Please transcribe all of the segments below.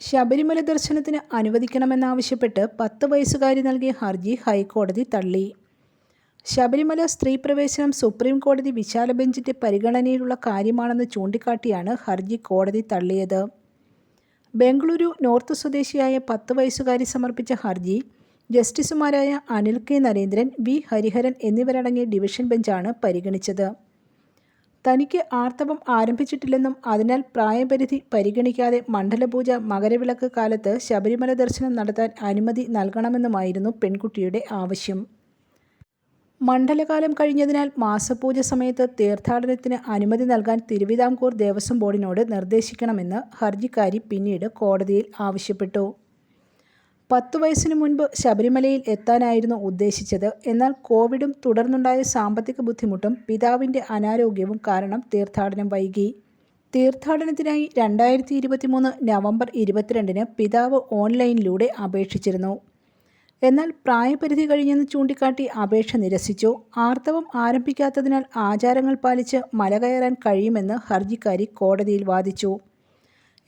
ശബരിമല ദർശനത്തിന് അനുവദിക്കണമെന്നാവശ്യപ്പെട്ട് പത്ത് വയസ്സുകാരി നൽകിയ ഹർജി ഹൈക്കോടതി തള്ളി. ശബരിമല സ്ത്രീ പ്രവേശനം സുപ്രീം കോടതി വിശാല ബെഞ്ചിന്റെ പരിഗണനയിലുള്ള കാര്യമാണെന്ന് ചൂണ്ടിക്കാട്ടിയാണ് ഹർജി കോടതി തള്ളിയത്. ബംഗളൂരു നോർത്ത് സ്വദേശിയായ പത്ത് വയസ്സുകാരി സമർപ്പിച്ച ഹർജി ജസ്റ്റിസുമാരായ അനിൽ കെ നരേന്ദ്രൻ വി ഹരിഹരൻ എന്നിവരടങ്ങിയ ഡിവിഷൻ ബെഞ്ചാണ് പരിഗണിച്ചത്. തനിക്ക് ആർത്തവം ആരംഭിച്ചിട്ടില്ലെന്നും അതിനാൽ പ്രായപരിധി പരിഗണിക്കാതെ മണ്ഡലപൂജ മകരവിളക്ക് കാലത്ത് ശബരിമല ദർശനം നടത്താൻ അനുമതി നൽകണമെന്നുമായിരുന്നു പെൺകുട്ടിയുടെ ആവശ്യം. മണ്ഡലകാലം കഴിഞ്ഞതിനാൽ മാസപൂജ സമയത്ത് തീർത്ഥാടനത്തിന് അനുമതി നൽകാൻ തിരുവിതാംകൂർ ദേവസ്വം ബോർഡിനോട് നിർദ്ദേശിക്കണമെന്ന് ഹർജിക്കാരി പിന്നീട് കോടതിയിൽ ആവശ്യപ്പെട്ടു. പത്തു വയസ്സിനു മുൻപ് ശബരിമലയിൽ എത്താനായിരുന്നു ഉദ്ദേശിച്ചത്. എന്നാൽ കോവിഡും തുടർന്നുണ്ടായ സാമ്പത്തിക ബുദ്ധിമുട്ടും പിതാവിന്റെ അനാരോഗ്യവും കാരണം തീർത്ഥാടനം വൈകി. തീർത്ഥാടനത്തിനായി രണ്ടായിരത്തി ഇരുപത്തിമൂന്ന് നവംബർ ഇരുപത്തിരണ്ടിന് പിതാവ് ഓൺലൈനിലൂടെ അപേക്ഷിച്ചിരുന്നു. എന്നാൽ പ്രായപരിധി കഴിഞ്ഞെന്ന് ചൂണ്ടിക്കാട്ടി അപേക്ഷ നിരസിച്ചു. ആർത്തവം ആരംഭിക്കാത്തതിനാൽ ആചാരങ്ങൾ പാലിച്ച് മല കയറാൻ കഴിയുമെന്ന് ഹർജിക്കാരി കോടതിയിൽ വാദിച്ചു.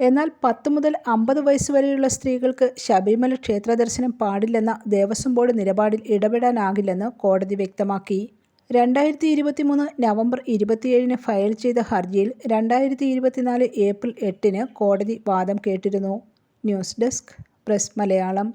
എന്നാൽ പത്ത് മുതൽ അമ്പത് വയസ്സ് വരെയുള്ള സ്ത്രീകൾക്ക് ശബരിമല ക്ഷേത്ര ദർശനം പാടില്ലെന്ന ദേവസ്വം ബോർഡ് നിലപാടിൽ ഇടപെടാനാകില്ലെന്ന് കോടതി വ്യക്തമാക്കി. രണ്ടായിരത്തി ഇരുപത്തിമൂന്ന് നവംബർ ഇരുപത്തിയേഴിന് ഫയൽ ചെയ്ത ഹർജിയിൽ രണ്ടായിരത്തി ഇരുപത്തിനാല് ഏപ്രിൽ എട്ടിന് കോടതി വാദം കേട്ടിരുന്നു. News desk press Malayalam.